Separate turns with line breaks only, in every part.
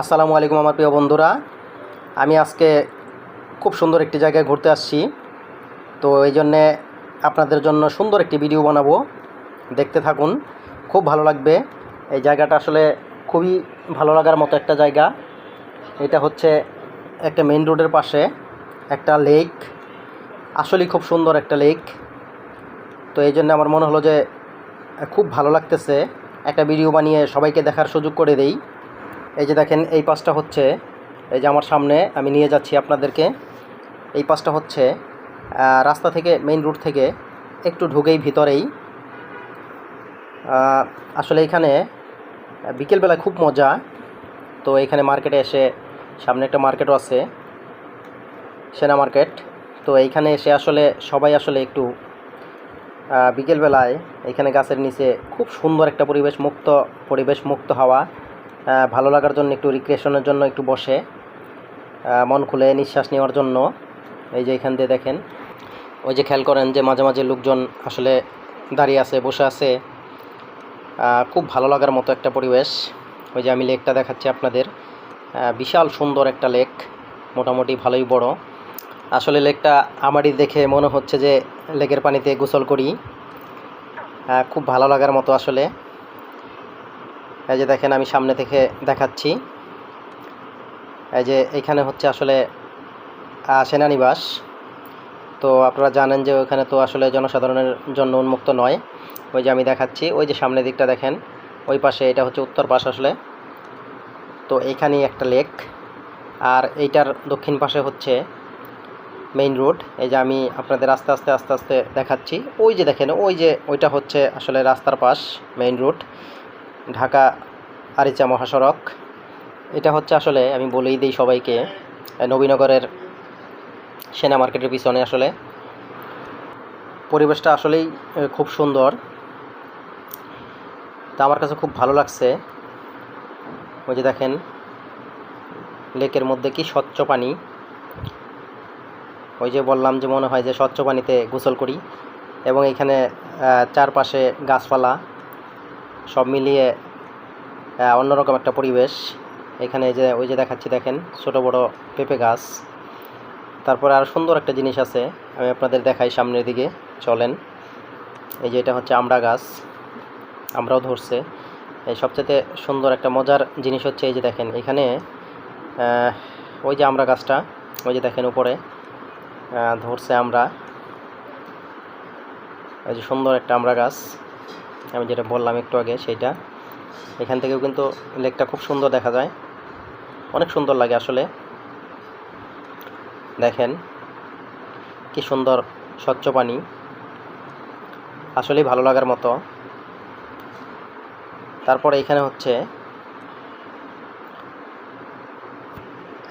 আসসালামু আলাইকুম আমার প্রিয় বন্ধুরা। আমি আজকে খুব সুন্দর একটি জায়গায় ঘুরতে আসছি। তো এই জন্যে আপনাদের জন্য সুন্দর একটি ভিডিও বানাবো। দেখতে থাকুন, খুব ভালো লাগবে। এই জায়গাটা আসলে খুবই ভালো লাগার মতো একটা জায়গা। এটা হচ্ছে একটা মেইন রোডের পাশে একটা লেক। আসলেই খুব সুন্দর একটা লেক। তো এই জন্য আমার মনে হলো যে খুব ভালো লাগতেছে। একটা ভিডিও বানিয়ে সবাইকে দেখার সুযোগ করে দেই। এই যে দেখেন, এই পাশটা হচ্ছে, এই যে আমার সামনে আমি নিয়ে যাচ্ছি আপনাদেরকে। এই পাশটা হচ্ছে রাস্তা থেকে মেইন রুট থেকে একটু ঢুকেই ভিতরেই। আসলে এখানে বিকেলবেলায় খুব মজা। তো এখানে মার্কেটে এসে, সামনে একটা মার্কেটও আছে, সেনা মার্কেট তো এইখানে এসে আসলে সবাই আসলে একটু বিকেলবেলায় এখানে গাছের নিচে খুব সুন্দর একটা পরিবেশ মুক্ত পরিবেশ মুক্ত হাওয়া। ভালো লাগার জন্য, একটু রিক্রিয়েশনের জন্য একটু বসে মন খুলে নিঃশ্বাস নেওয়ার জন্য। এই যে এখান দিয়ে দেখেন, ওই যে খেয়াল করেন যে মাঝে মাঝে লোকজন আসলে দাঁড়িয়ে আছে, বসে আছে। খুব ভালো লাগার মতো একটা পরিবেশ। ওই যে আমি লেকটা দেখাচ্ছি আপনাদের। বিশাল সুন্দর একটা লেক, মোটামুটি ভালোই বড়। আসলে লেকটা আমারই দেখে মনে হচ্ছে যে লেকের পানিতে গোসল করি। খুব ভালো লাগার মতো আসলে। এই যে দেখেন আমি সামনে থেকে দেখাচ্ছি। এই যে এখানে হচ্ছে আসলে সেনানিবাস। তো আপনারা জানেন যে ওখানে তো আসলে জনসাধারণের জন্য উন্মুক্ত নয়। ওই যে আমি দেখাচ্ছি, ওই যে সামনের দিকটা দেখেন, ওই পাশে এটা হচ্ছে উত্তর পাশ আসলে। তো এইখানেই একটা লেক। আর এইটার দক্ষিণ পাশে হচ্ছে মেইন রোড। এই যে আমি আপনাদের আস্তে আস্তে আস্তে আস্তে দেখাচ্ছি। ওই যে দেখেন, ওই যে ওইটা হচ্ছে আসলে রাস্তার পাশ, মেইন রোড। ঢাকা আরিচা মহাসড়ক। এটা হচ্ছে আসলে, আমি বলেই দিই সবাইকে নবীনগরের সেনা মার্কেটের পিছনে আসলে। পরিবেশটা আসলেই খুব সুন্দর। তা আমার কাছে খুব ভালো লাগছে। ওই যে দেখেন, লেকের মধ্যে কি স্বচ্ছ পানি। ওই যে বললাম যে মনে হয় যে স্বচ্ছ পানিতে গোসল করি। এবং এখানে চারপাশে গাছপালা। সব মিলিয়ে অন্যরকম একটা পরিবেশ। এখানে যে, ওই যে দেখাচ্ছি, দেখেন, ছোট বড় পেঁপে গাছ। তারপরে আর সুন্দর একটা জিনিস আছে, আমি আপনাদের দেখাই সামনের দিকে, চলেন। এই যে এটা হচ্ছে আমড়া গাছ, আমরাও ধরছে। এই সবচেয়ে সুন্দর একটা মজার জিনিস হচ্ছে এই যে দেখেন, এখানে ওই যে আমড়া গাছটা, ওই যে দেখেন উপরে ধরছে আমরা। এই যে সুন্দর একটা আমরা গাছ। আমি যেটা বললাম একটু আগে সেইটা এখান থেকেও কিন্তু লেকটা খুব সুন্দর দেখা যায়। অনেক সুন্দর লাগে আসলে। দেখেন, কি সুন্দর স্বচ্ছ পানি। আসলেই ভালো লাগার মতো। তারপরে এখানে হচ্ছে,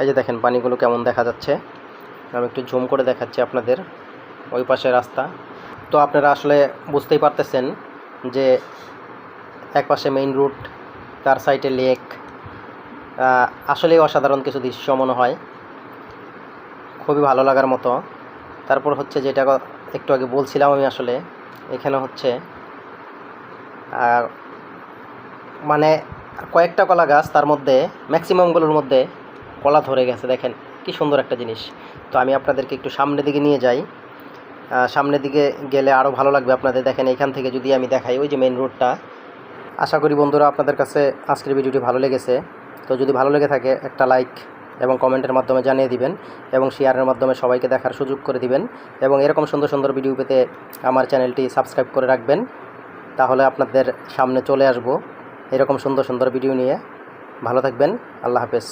এই যে দেখেন পানিগুলো কেমন দেখা যাচ্ছে। আমি একটু জুম করে দেখাচ্ছি আপনাদের, ওই পাশে রাস্তা। তো আপনারা আসলে বুঝতেই পারতেছেন যে এক পাশে মেইন রুট তার সাইডে লেক আসলেই অসাধারণ কিছু দৃশ্য মনে হয়। খুবই ভালো লাগার মতো। তারপর হচ্ছে যেটা একটু আগে বলছিলাম আমি আসলে, এখানে হচ্ছে, আর মানে কয়েকটা কলা গাছ, তার মধ্যে ম্যাক্সিমামগুলোর মধ্যে কলা ধরে গেছে, দেখেন, কি সুন্দর একটা জিনিস। তো আমি আপনাদেরকে একটু সামনের দিকে নিয়ে যাই। সামনের দিকে গেলে আরও ভালো লাগবে আপনাদের। দেখেন এখান থেকে যদি আমি দেখাই ওই যে মেইন রোডটা আশা করি বন্ধুরা আপনাদের কাছে আজকের ভিডিওটি ভালো লেগেছে। তো যদি ভালো লেগে থাকে একটা লাইক এবং কমেন্টের মাধ্যমে জানিয়ে দিবেন এবং শেয়ারের মাধ্যমে সবাইকে দেখার সুযোগ করে দিবেন এবং এরকম সুন্দর সুন্দর ভিডিও পেতে আমার চ্যানেলটি সাবস্ক্রাইব করে রাখবেন। তাহলে আপনাদের সামনে চলে আসব এরকম সুন্দর সুন্দর ভিডিও নিয়ে। ভালো থাকবেন, আল্লাহ হাফেজ।